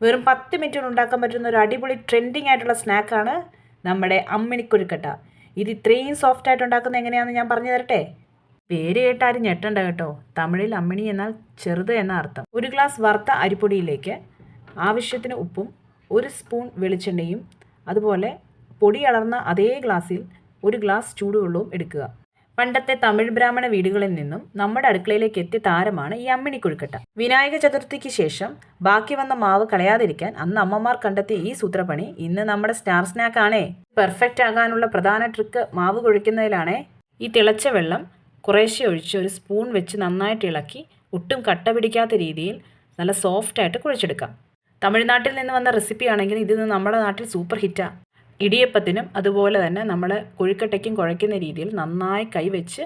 വെറും പത്ത് മിനിറ്റ് ഉണ്ടാക്കാൻ പറ്റുന്ന ഒരു അടിപൊളി ട്രെൻഡിങ് ആയിട്ടുള്ള സ്നാക്കാണ് നമ്മുടെ അമ്മിണിക്കുരുക്കട്ട ഇത് ഇത്രയും സോഫ്റ്റ് ആയിട്ട് ഉണ്ടാക്കുന്നത് എങ്ങനെയാണെന്ന് ഞാൻ പറഞ്ഞു തരട്ടെ? പേര് കേട്ടാരും ഞെട്ടണ്ട കേട്ടോ. തമിഴിൽ അമ്മിണി എന്നാൽ ചെറുത് എന്ന അർത്ഥം. ഒരു ഗ്ലാസ് വറുത്ത അരിപ്പൊടിയിലേക്ക് ആവശ്യത്തിന് ഉപ്പും ഒരു സ്പൂൺ വെളിച്ചെണ്ണയും അതുപോലെ പൊടി അളർന്ന അതേ ഗ്ലാസ്സിൽ ഒരു ഗ്ലാസ് ചൂടുവെള്ളവും എടുക്കുക. പണ്ടത്തെ തമിഴ് ബ്രാഹ്മണ വീടുകളിൽ നിന്നും നമ്മുടെ അടുക്കളയിലേക്ക് എത്തിയ താരമാണ് ഈ അമ്മിണി കൊഴുക്കട്ട വിനായക ചതുർത്ഥിക്ക് ശേഷം ബാക്കി വന്ന മാവ് കളയാതിരിക്കാൻ അന്ന് അമ്മമാർ കണ്ടെത്തിയ ഈ സൂത്രപ്പണി ഇന്ന് നമ്മുടെ സ്റ്റാർ സ്നാക്ക് ആണേ. പെർഫെക്റ്റ് ആകാനുള്ള പ്രധാന ട്രിക്ക് മാവ് കുഴിക്കുന്നതിലാണേ. ഈ തിളച്ച വെള്ളം കുറേശ്ശെ ഒഴിച്ച് ഒരു സ്പൂൺ വെച്ച് നന്നായിട്ട് ഇളക്കി ഒട്ടും കട്ട പിടിക്കാത്ത രീതിയിൽ നല്ല സോഫ്റ്റായിട്ട് കുഴച്ചെടുക്കാം. തമിഴ്നാട്ടിൽ നിന്ന് വന്ന റെസിപ്പി ആണെങ്കിൽ ഇത് നമ്മുടെ നാട്ടിൽ സൂപ്പർ ഹിറ്റാണ് ഇടിയപ്പത്തിനും അതുപോലെ തന്നെ നമ്മൾ കുഴിക്കട്ടയ്ക്കും കുഴയ്ക്കുന്ന രീതിയിൽ നന്നായി കൈവച്ച്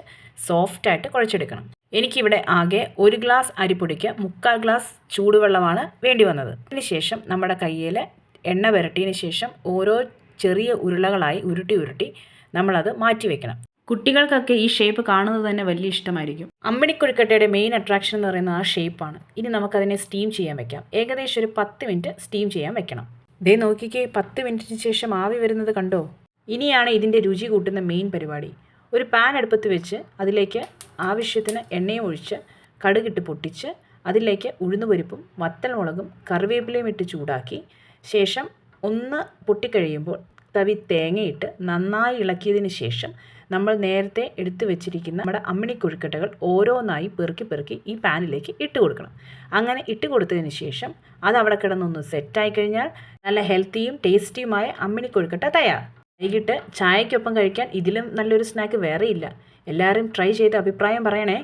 സോഫ്റ്റായിട്ട് കുഴച്ചെടുക്കണം. എനിക്കിവിടെ ആകെ ഒരു ഗ്ലാസ് അരിപ്പൊടിക്ക് മുക്കാൽ ഗ്ലാസ് ചൂടുവെള്ളമാണ് വേണ്ടി വന്നത്. അതിനുശേഷം നമ്മുടെ കയ്യിൽ എണ്ണ പുരട്ടിയതിന് ശേഷം ഓരോ ചെറിയ ഉരുളകളായി ഉരുട്ടി ഉരുട്ടി നമ്മളത് മാറ്റി വെക്കണം. കുട്ടികൾക്കൊക്കെ ഈ ഷേപ്പ് കാണുന്നത് തന്നെ വലിയ ഇഷ്ടമായിരിക്കും. അമ്മിണിക്കുഴിക്കട്ടയുടെ മെയിൻ അട്രാക്ഷൻ എന്ന് പറയുന്നത് ആ ഷേപ്പാണ് ഇനി നമുക്കതിനെ സ്റ്റീം ചെയ്യാൻ വെക്കാം. ഏകദേശം ഒരു പത്ത് മിനിറ്റ് സ്റ്റീം ചെയ്യാൻ വെക്കണം. ദേ നോക്കിക്കേ പത്ത് മിനിറ്റിന് ശേഷം ആവി വരുന്നത് കണ്ടോ? ഇനിയാണ് ഇതിന്റെ രുചി കൂട്ടുന്ന മെയിൻ പരിപാടി. ഒരു പാൻ അടുപ്പത്ത് വെച്ച് അതിലേക്ക് ആവശ്യത്തിന് എണ്ണയും ഒഴിച്ച് കടുകിട്ട് പൊട്ടിച്ച് അതിലേക്ക് ഉഴുന്നുപരിപ്പും വത്തൽമുളകും കറിവേപ്പിലയും ഇട്ട് ചൂടാക്കി. ശേഷം ഒന്ന് പൊട്ടിക്കഴിയുമ്പോൾ തവി തേങ്ങയിട്ട് നന്നായി ഇളക്കിയതിന് ശേഷം നമ്മൾ നേരത്തെ എടുത്തു വെച്ചിരിക്കുന്ന നമ്മുടെ അമ്മിണി കൊഴുക്കട്ടകൾ ഓരോന്നായി പെറുക്കി പെറുക്കി ഈ പാനിലേക്ക് ഇട്ട് കൊടുക്കണം. അങ്ങനെ ഇട്ട് കൊടുത്തതിന് ശേഷം അത് അവിടെ കിടന്നൊന്ന് സെറ്റായി കഴിഞ്ഞാൽ നല്ല ഹെൽത്തിയും ടേസ്റ്റിയുമായ അമ്മിണി കൊഴുക്കട്ട തയ്യാർ. വൈകിട്ട് ചായക്കൊപ്പം കഴിക്കാൻ ഇതിലും നല്ലൊരു സ്നാക്ക് വേറെയില്ല. എല്ലാവരും ട്രൈ ചെയ്ത് അഭിപ്രായം പറയണേ.